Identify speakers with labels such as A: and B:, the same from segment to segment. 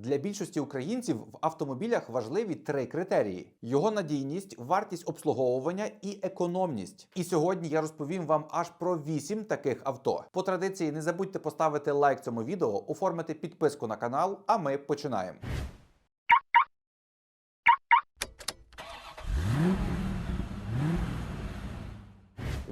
A: Для більшості українців в автомобілях важливі три критерії: його надійність, вартість обслуговування і економність. І сьогодні я розповім вам аж про вісім таких авто. По традиції не забудьте поставити лайк цьому відео, оформити підписку на канал. А ми починаємо.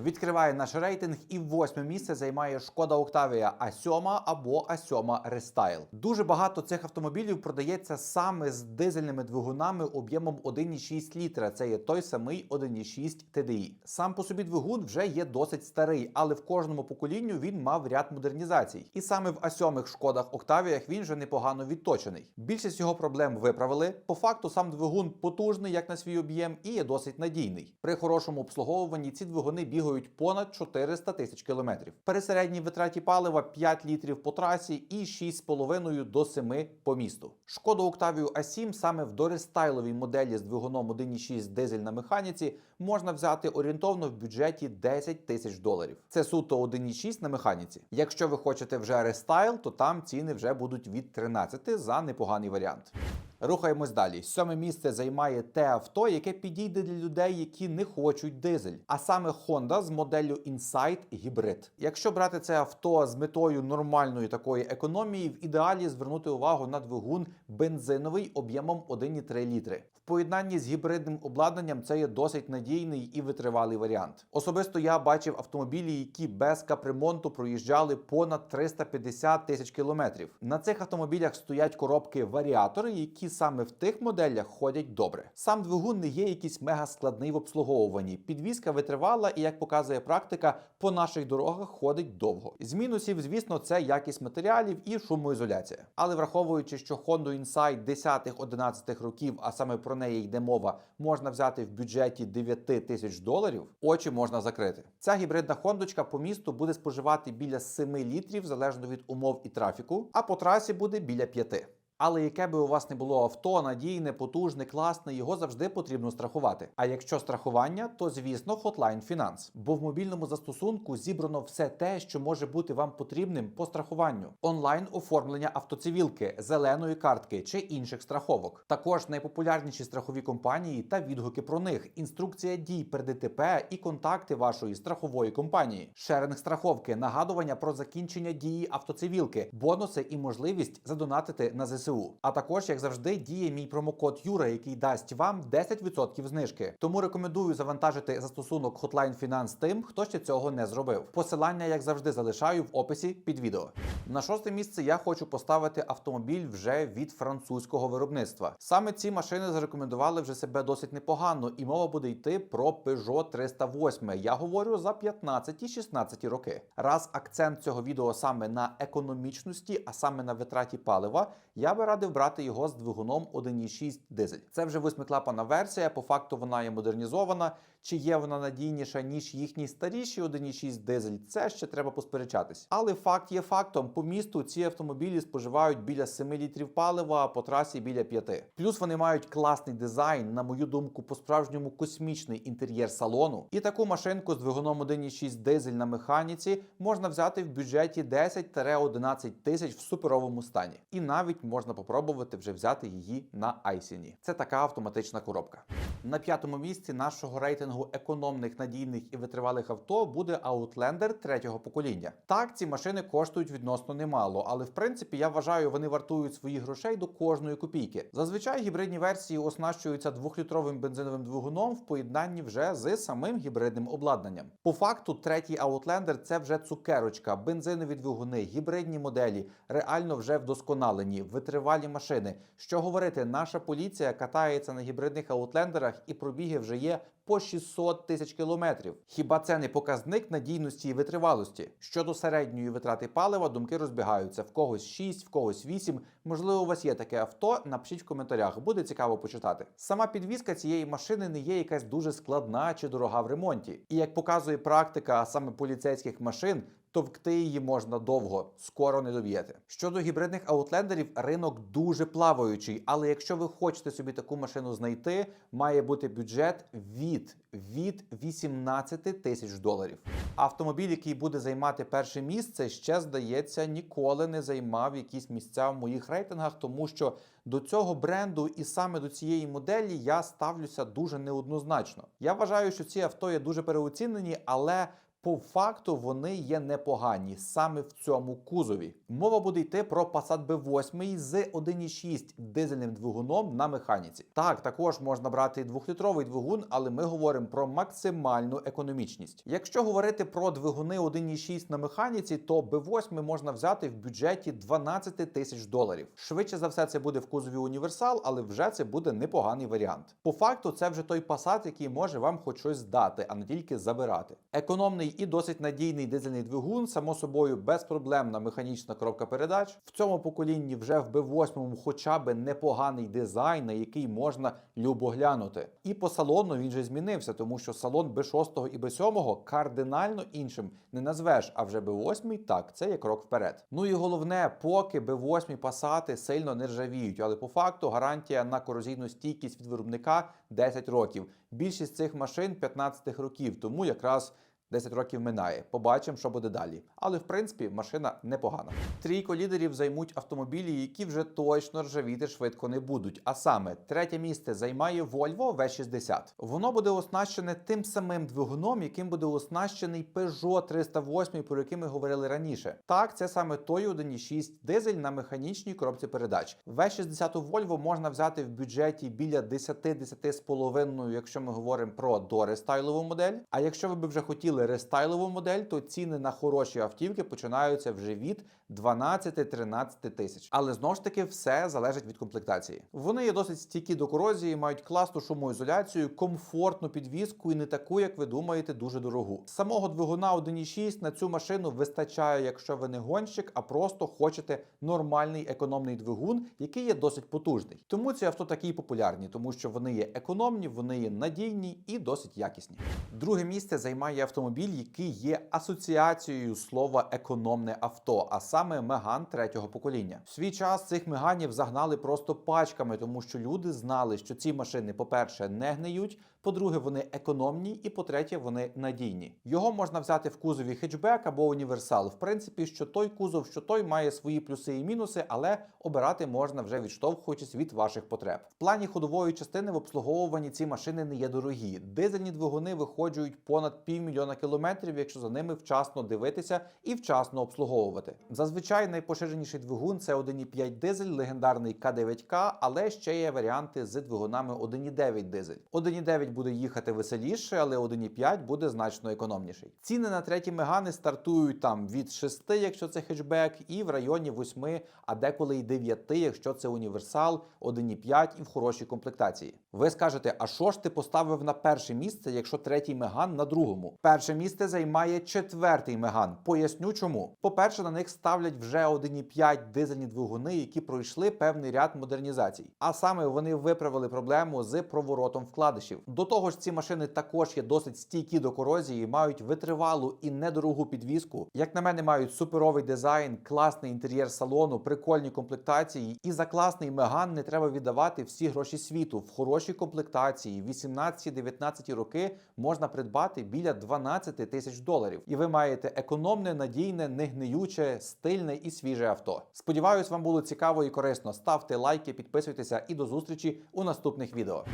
A: Відкриває наш рейтинг і восьме місце займає шкода Октавія А7 або А7 Рестайл. Дуже багато цих автомобілів продається саме з дизельними двигунами об'ємом 1,6 літра. Це є той самий 1,6 TDI. Сам по собі двигун вже є досить старий, але в кожному поколінню він мав ряд модернізацій. І саме в А7 шкодах Октавіях він вже непогано відточений. Більшість його проблем виправили. По факту сам двигун потужний як на свій об'єм і є досить надійний. При хорошому обслуговуванні ці двигуни бігають понад 400 тисяч кілометрів. При середній витраті палива 5 літрів по трасі і 6,5 до 7 по місту. Шкода Октавію А7 саме в дорестайловій моделі з двигуном 1,6 дизель на механіці можна взяти орієнтовно в бюджеті 10 тисяч доларів. Це суто 1,6 на механіці. Якщо ви хочете вже рестайл, то там ціни вже будуть від 13 за непоганий варіант. Рухаємось далі. Сьоме місце займає те авто, яке підійде для людей, які не хочуть дизель, а саме Honda з моделлю Insight Hybrid. Якщо брати це авто з метою нормальної такої економії, в ідеалі звернути увагу на двигун бензиновий об'ємом 1,3 літри. Поєднанні з гібридним обладнанням це є досить надійний і витривалий варіант. Особисто я бачив автомобілі, які без капремонту проїжджали понад 350 тисяч кілометрів. На цих автомобілях стоять коробки варіатори, які саме в тих моделях ходять добре. Сам двигун не є якийсь мега складний в обслуговуванні. Підвізка витривала і, як показує практика, по наших дорогах ходить довго. З мінусів, звісно, це якість матеріалів і шумоізоляція. Але враховуючи, що Honda Insight 10-11 років, а саме про неї йде мова, можна взяти в бюджеті 9 тисяч доларів, очі можна закрити. Ця гібридна хондочка по місту буде споживати біля 7 літрів залежно від умов і трафіку, а по трасі буде біля 5. Але яке би у вас не було авто, надійне, потужне, класне, його завжди потрібно страхувати. А якщо страхування, то звісно Hotline Finance. Бо в мобільному застосунку зібрано все те, що може бути вам потрібним по страхуванню: онлайн оформлення автоцивілки, зеленої картки чи інших страховок. Також найпопулярніші страхові компанії та відгуки про них, інструкція дій при ДТП і контакти вашої страхової компанії, шеринг страховки, нагадування про закінчення дії автоцивілки, бонуси і можливість задонатити на ЗСУ. А також, як завжди, діє мій промокод Юра, який дасть вам 10% знижки. Тому рекомендую завантажити застосунок Hotline Finance тим, хто ще цього не зробив. Посилання, як завжди, залишаю в описі під відео. На шосте місце я хочу поставити автомобіль вже від французького виробництва. Саме ці машини зарекомендували вже себе досить непогано, і мова буде йти про Peugeot 308. Я говорю за 15-16 роки. Раз акцент цього відео саме на економічності, а саме на витраті палива, я би радив брати його з двигуном 1,6 дизель. Це вже восьмиклапана версія. По факту вона є модернізована. Чи є вона надійніша ніж їхній старіший 1,6 дизель? Це ще треба посперечатись. Але факт є фактом: по місту ці автомобілі споживають біля 7 літрів палива, а по трасі біля 5. Плюс вони мають класний дизайн, на мою думку, по-справжньому космічний інтер'єр салону. І таку машинку з двигуном 1,6 дизель на механіці можна взяти в бюджеті 10-11 тисяч в суперовому стані. І навіть можна попробувати вже взяти її на Айсіні. Це така автоматична коробка. На п'ятому місці нашого рейтингу економних, надійних і витривалих авто буде Outlander третього покоління. Так, ці машини коштують відносно немало, але в принципі я вважаю, вони вартують своїх грошей до кожної копійки. Зазвичай гібридні версії оснащуються двохлітровим бензиновим двигуном в поєднанні вже з самим гібридним обладнанням. По факту, третій Outlander – це вже цукерочка, бензинові двигуни, гібридні моделі, реально вже вдосконалені, витривалі машини. Що говорити, наша поліція катається на гібридних аутлендерах і пробіги вже є по 600 тисяч кілометрів. Хіба це не показник надійності і витривалості? Щодо середньої витрати палива, думки розбігаються. В когось 6, в когось 8. Можливо, у вас є таке авто. Напишіть в коментарях, буде цікаво почитати. Сама підвізка цієї машини не є якась дуже складна чи дорога в ремонті. І як показує практика, а саме поліцейських машин, Товкти її можна довго, скоро не доб'єте. Щодо гібридних аутлендерів, ринок дуже плаваючий, але якщо ви хочете собі таку машину знайти, має бути бюджет від, від 18 тисяч доларів. Автомобіль, який буде займати перше місце, ще здається, ніколи не займав якісь місця в моїх рейтингах, тому що до цього бренду і саме до цієї моделі я ставлюся дуже неоднозначно. Я вважаю, що ці авто є дуже переоцінені, але по факту вони є непогані саме в цьому кузові. Мова буде йти про Passat B8 з 1.6 дизельним двигуном на механіці. Так, також можна брати двохлітровий двигун, але ми говоримо про максимальну економічність. Якщо говорити про двигуни 1.6 на механіці, то B8 можна взяти в бюджеті 12 тисяч доларів. Швидше за все, це буде в кузові універсал, але вже це буде непоганий варіант. По факту, це вже той Passat, який може вам хоч щось здати, а не тільки забирати. Економний і досить надійний дизельний двигун, само собою безпроблемна механічна коробка передач. В цьому поколінні вже в B8 хоча б непоганий дизайн, на який можна любо глянути. І по салону він же змінився, тому що салон B6 і B7 кардинально іншим не назвеш, а вже B8 так, це є крок вперед. Ну і головне, поки B8 пасати сильно не ржавіють, але по факту гарантія на корозійну стійкість від виробника 10 років. Більшість цих машин 15 років, тому якраз 10 років минає. Побачимо, що буде далі. Але в принципі машина непогана. Трійко лідерів займуть автомобілі, які вже точно ржавіти швидко не будуть. А саме третє місце займає Volvo V60. Воно буде оснащене тим самим двигуном, яким буде оснащений Peugeot 308, про який ми говорили раніше. Так, це саме той 1.6 дизель на механічній коробці передач. V60 Volvo можна взяти в бюджеті біля 10-10,5, якщо ми говоримо про дорестайлову модель. А якщо ви б вже хотіли рестайлову модель, то ціни на хороші автівки починаються вже від 12-13 тисяч. Але знову ж таки все залежить від комплектації. Вони є досить стійкі до корозії, мають класну шумоізоляцію, комфортну підвізку і не таку, як ви думаєте, дуже дорогу. Самого двигуна 1.6 на цю машину вистачає, якщо ви не гонщик, а просто хочете нормальний економний двигун, який є досить потужний. Тому ці авто такі популярні, тому що вони є економні, вони є надійні і досить якісні. Друге місце займає автомобіль, який є асоціацією слова економне авто, а саме Меган третього покоління. В свій час цих меганів загнали просто пачками, тому що люди знали, що ці машини, по-перше, не гниють. По-друге, вони економні, і по-третє, вони надійні. Його можна взяти в кузові хетчбек або універсал. В принципі, що той кузов, що той має свої плюси і мінуси, але обирати можна вже відштовхуючись від ваших потреб. В плані ходової частини в обслуговуванні ці машини не є дорогі. Дизельні двигуни виходжують понад півмільйона кілометрів, якщо за ними вчасно дивитися і вчасно обслуговувати. Зазвичай найпоширеніший двигун це 1,5 дизель, легендарний К9К, але ще є варіанти з двигунами 1,9 дизель. 1,9 буде їхати веселіше, але 1,5 буде значно економніший. Ціни на треті мегани стартують там від 6, якщо це хетчбек, і в районі 8, а деколи й 9, якщо це універсал, 1,5 і в хорошій комплектації. Ви скажете, а що ж ти поставив на перше місце, якщо третій меган на другому? Перше місце займає четвертий меган. Поясню чому. По-перше, на них ставлять вже 1,5 дизельні двигуни, які пройшли певний ряд модернізацій. А саме вони виправили проблему з проворотом вкладишів. До того ж, ці машини також є досить стійкі до корозії, мають витривалу і недорогу підвізку. Як на мене, мають суперовий дизайн, класний інтер'єр салону, прикольні комплектації. І за класний меган не треба віддавати всі гроші світу. В хорошій комплектації 18-19 роки можна придбати біля 12 тисяч доларів. І ви маєте економне, надійне, негниюче, стильне і свіже авто. Сподіваюсь, вам було цікаво і корисно. Ставте лайки, підписуйтеся і до зустрічі у наступних відео.